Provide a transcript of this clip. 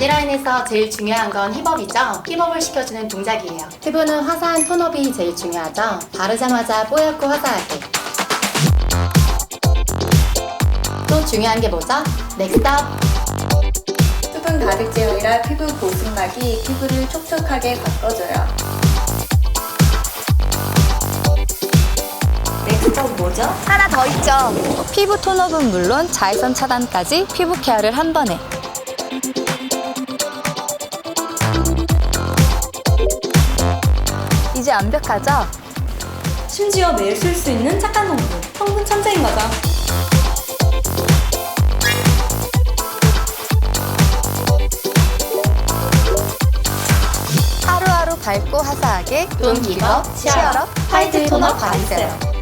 바디라인에서 제일 중요한 건 힙업이죠. 힙업을 시켜주는 동작이에요. 피부는 화사한 톤업이 제일 중요하죠. 바르자마자 뽀얗고 화사하게. 또 중요한 게 뭐죠? 넥스트업. 수분 가득 제형이라 피부 보습막이 피부를 촉촉하게 바꿔줘요. 넥스트업 뭐죠? 하나 더 있죠. 피부 톤업은 물론 자외선 차단까지 피부 케어를 한 번에. 이제 완벽하죠? 심지어 매일 쓸 수 있는 착한 성분. 성분 천재인 거죠. 하루하루 밝고 화사하게 돈 기업, 치얼업 화이트 톤업 받으세요.